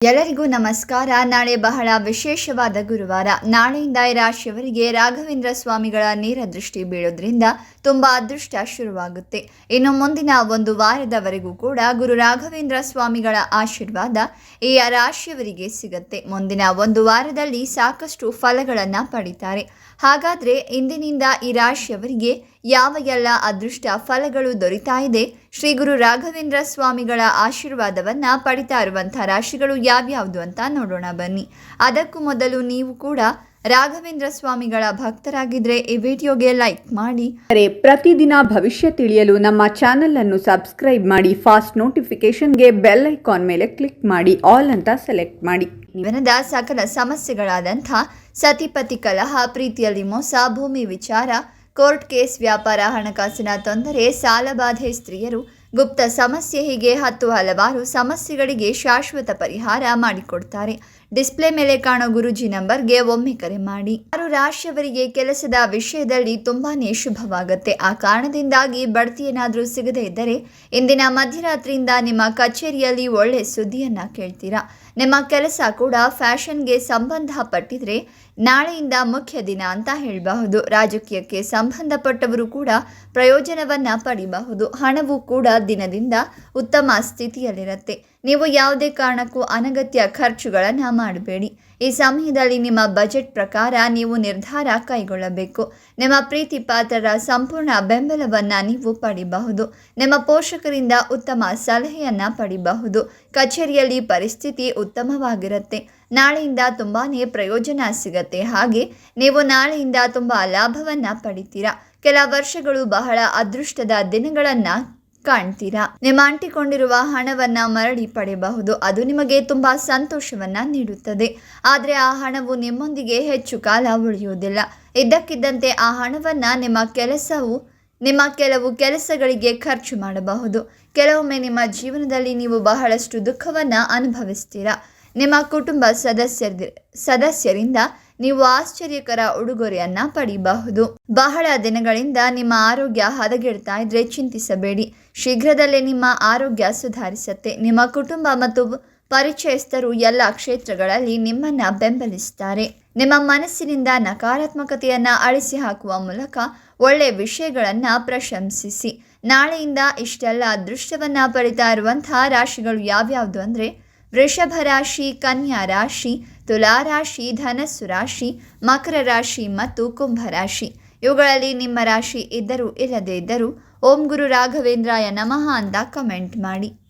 ಎಲ್ಲರಿಗೂ ನಮಸ್ಕಾರ. ನಾಳೆ ಬಹಳ ವಿಶೇಷವಾದ ಗುರುವಾರ. ನಾಳೆಯಿಂದ ಈ ರಾಶಿಯವರಿಗೆ ರಾಘವೇಂದ್ರ ಸ್ವಾಮಿಗಳ ನೇರ ದೃಷ್ಟಿ ಬೀಳೋದ್ರಿಂದ ತುಂಬಾ ಅದೃಷ್ಟ ಶುರುವಾಗುತ್ತೆ. ಇನ್ನು ಮುಂದಿನ ಒಂದು ವಾರದವರೆಗೂ ಕೂಡ ಗುರು ರಾಘವೇಂದ್ರ ಸ್ವಾಮಿಗಳ ಆಶೀರ್ವಾದ ಈ ರಾಶಿಯವರಿಗೆ ಸಿಗುತ್ತೆ. ಮುಂದಿನ ಒಂದು ವಾರದಲ್ಲಿ ಸಾಕಷ್ಟು ಫಲಗಳನ್ನು ಪಡಿತಾರೆ. ಹಾಗಾದ್ರೆ ಇಂದಿನಿಂದ ಈ ರಾಶಿಯವರಿಗೆ ಯಾವ ಎಲ್ಲ ಅದೃಷ್ಟ ಫಲಗಳು ದೊರೀತಾ ಇದೆ? ಶ್ರೀ ಗುರು ರಾಘವೇಂದ್ರ ಸ್ವಾಮಿಗಳ ಆಶೀರ್ವಾದವನ್ನ ಪಡಿತಾ ಇರುವಂತಹ ರಾಶಿಗಳು ಯಾವ್ಯಾವುದು ಅಂತ ನೋಡೋಣ ಬನ್ನಿ. ಅದಕ್ಕೂ ಮೊದಲು ನೀವು ಕೂಡ ರಾಘವೇಂದ್ರ ಸ್ವಾಮಿಗಳ ಭಕ್ತರಾಗಿದ್ರೆ ಈ ವಿಡಿಯೋಗೆ ಲೈಕ್ ಮಾಡಿ. ಅರೆ ಪ್ರತಿದಿನ ಭವಿಷ್ಯ ತಿಳಿಯಲು ನಮ್ಮ ಚಾನೆಲ್ ಅನ್ನು ಸಬ್ಸ್ಕ್ರೈಬ್ ಮಾಡಿ ಫಾಸ್ಟ್ ನೋಟಿಫಿಕೇಶನ್ಗೆ ಬೆಲ್ ಐಕಾನ್ ಮೇಲೆ ಕ್ಲಿಕ್ ಮಾಡಿ ಆಲ್ ಅಂತ ಸೆಲೆಕ್ಟ್ ಮಾಡಿ. ಜೀವನದ ಸಕಲ ಸಮಸ್ಯೆಗಳಾದಂಥ ಸತಿಪತಿ ಕಲಹ ಪ್ರೀತಿಯಲ್ಲಿ ಮೋಸ ಭೂಮಿ ವಿಚಾರ ಕೋರ್ಟ್ ಕೇಸ್ ವ್ಯಾಪಾರ ಹಣಕಾಸಿನ ತೊಂದರೆ ಸಾಲಬಾಧೆ ಸ್ತ್ರೀಯರು ಗುಪ್ತ ಸಮಸ್ಯೆ ಹೀಗೆ ಹತ್ತು ಹಲವಾರು ಸಮಸ್ಯೆಗಳಿಗೆ ಶಾಶ್ವತ ಪರಿಹಾರ ಮಾಡಿಕೊಡ್ತಾರೆ. ಡಿಸ್ಪ್ಲೇ ಮೇಲೆ ಕಾಣೋ ಗುರುಜಿ ನಂಬರ್ಗೆ ಒಮ್ಮೆ ಕರೆ ಮಾಡಿ. ಆರು ರಾಶಿಯವರಿಗೆ ಕೆಲಸದ ವಿಷಯದಲ್ಲಿ ತುಂಬಾನೇ ಶುಭವಾಗುತ್ತೆ. ಆ ಕಾರಣದಿಂದಾಗಿ ಬಡ್ತಿ ಏನಾದರೂ ಸಿಗದೇ ಇದ್ದರೆ ಇಂದಿನ ಮಧ್ಯರಾತ್ರಿಯಿಂದ ನಿಮ್ಮ ಕಚೇರಿಯಲ್ಲಿ ಒಳ್ಳೆ ಸುದ್ದಿಯನ್ನ ಕೇಳ್ತೀರಾ? ನಿಮ್ಮ ಕೆಲಸ ಕೂಡ ಫ್ಯಾಷನ್ಗೆ ಸಂಬಂಧಪಟ್ಟಿದ್ರೆ ನಾಳೆಯಿಂದ ಮುಖ್ಯ ದಿನ ಅಂತ ಹೇಳಬಹುದು. ರಾಜಕೀಯಕ್ಕೆ ಸಂಬಂಧಪಟ್ಟವರು ಕೂಡ ಪ್ರಯೋಜನವನ್ನ ಪಡಿಬಹುದು. ಹಣವು ಕೂಡ ದಿನದಿಂದ ಉತ್ತಮ ಸ್ಥಿತಿಯಲ್ಲಿರುತ್ತೆ. ನೀವು ಯಾವುದೇ ಕಾರಣಕ್ಕೂ ಅನಗತ್ಯ ಖರ್ಚುಗಳನ್ನು ಮಾಡಬೇಡಿ. ಈ ಸಮಯದಲ್ಲಿ ನಿಮ್ಮ ಬಜೆಟ್ ಪ್ರಕಾರ ನೀವು ನಿರ್ಧಾರ ಕೈಗೊಳ್ಳಬೇಕು. ನಿಮ್ಮ ಪ್ರೀತಿ ಪಾತ್ರರ ಸಂಪೂರ್ಣ ಬೆಂಬಲವನ್ನು ನೀವು ಪಡಿಬಹುದು. ನಿಮ್ಮ ಪೋಷಕರಿಂದ ಉತ್ತಮ ಸಲಹೆಯನ್ನು ಪಡಿಬಹುದು. ಕಚೇರಿಯಲ್ಲಿ ಪರಿಸ್ಥಿತಿ ಉತ್ತಮವಾಗಿರುತ್ತೆ. ನಾಳೆಯಿಂದ ತುಂಬಾ ಪ್ರಯೋಜನ ಸಿಗತ್ತೆ. ಹಾಗೆ ನೀವು ನಾಳೆಯಿಂದ ತುಂಬ ಲಾಭವನ್ನು ಪಡಿತೀರಾ. ಕೆಲ ವರ್ಷಗಳು ಬಹಳ ಅದೃಷ್ಟದ ದಿನಗಳನ್ನು ಕಾಣ್ತೀರಾ? ನಿಮ್ಮ ಅಂಟಿಕೊಂಡಿರುವ ಹಣವನ್ನ ಮರಳಿ ಪಡೆಯಬಹುದು. ಅದು ನಿಮಗೆ ತುಂಬಾ ಸಂತೋಷವನ್ನ ನೀಡುತ್ತದೆ. ಆದರೆ ಆ ಹಣವು ನಿಮ್ಮೊಂದಿಗೆ ಹೆಚ್ಚು ಕಾಲ ಉಳಿಯುವುದಿಲ್ಲ. ಇದ್ದಕ್ಕಿದ್ದಂತೆ ಆ ಹಣವನ್ನ ನಿಮ್ಮ ಕೆಲಸವು, ನಿಮ್ಮ ಕೆಲವು ಕೆಲಸಗಳಿಗೆ ಖರ್ಚು ಮಾಡಬಹುದು. ಕೆಲವೊಮ್ಮೆ ನಿಮ್ಮ ಜೀವನದಲ್ಲಿ ನೀವು ಬಹಳಷ್ಟು ದುಃಖವನ್ನ ಅನುಭವಿಸ್ತೀರಾ. ನಿಮ್ಮ ಕುಟುಂಬ ಸದಸ್ಯರ ಸದಸ್ಯರಿಂದ ನೀವು ಆಶ್ಚರ್ಯಕರ ಉಡುಗೊರೆಯನ್ನ ಪಡೆಯಬಹುದು ಬಹಳ ದಿನಗಳಿಂದ ನಿಮ್ಮ ಆರೋಗ್ಯ ಹದಗೆಡ್ತಾ ಇದ್ರೆ ಚಿಂತಿಸಬೇಡಿ. ಶೀಘ್ರದಲ್ಲೇ ನಿಮ್ಮ ಆರೋಗ್ಯ ಸುಧಾರಿಸುತ್ತೆ. ನಿಮ್ಮ ಕುಟುಂಬ ಮತ್ತು ಪರಿಚಯಸ್ಥರು ಎಲ್ಲ ಕ್ಷೇತ್ರಗಳಲ್ಲಿ ನಿಮ್ಮನ್ನ ಬೆಂಬಲಿಸುತ್ತಾರೆ. ನಿಮ್ಮ ಮನಸ್ಸಿನಿಂದ ನಕಾರಾತ್ಮಕತೆಯನ್ನ ಅಳಿಸಿ ಹಾಕುವ ಮೂಲಕ ಒಳ್ಳೆ ವಿಷಯಗಳನ್ನ ಪ್ರಶಂಸಿಸಿ. ನಾಳೆಯಿಂದ ಇಷ್ಟೆಲ್ಲ ಅದೃಷ್ಟವನ್ನ ಪಡಿತಾ ಇರುವಂತಹ ರಾಶಿಗಳು ಯಾವ್ಯಾವುದು ಅಂದ್ರೆ ವೃಷಭ ರಾಶಿ, ಕನ್ಯಾ ರಾಶಿ, ತುಲಾ ರಾಶಿ, ಧನಸ್ಸು ರಾಶಿ, ಮಕರ ರಾಶಿ ಮತ್ತು ಕುಂಭ ರಾಶಿ. ಇವುಗಳಲ್ಲಿ ನಿಮ್ಮ ರಾಶಿ ಇದ್ದರೂ ಇಲ್ಲದೇ ಇದ್ದರೂ ಓಂ ಗುರು ರಾಘವೇಂದ್ರಾಯ ನಮಃ ಅಂತ ಕಮೆಂಟ್ ಮಾಡಿ.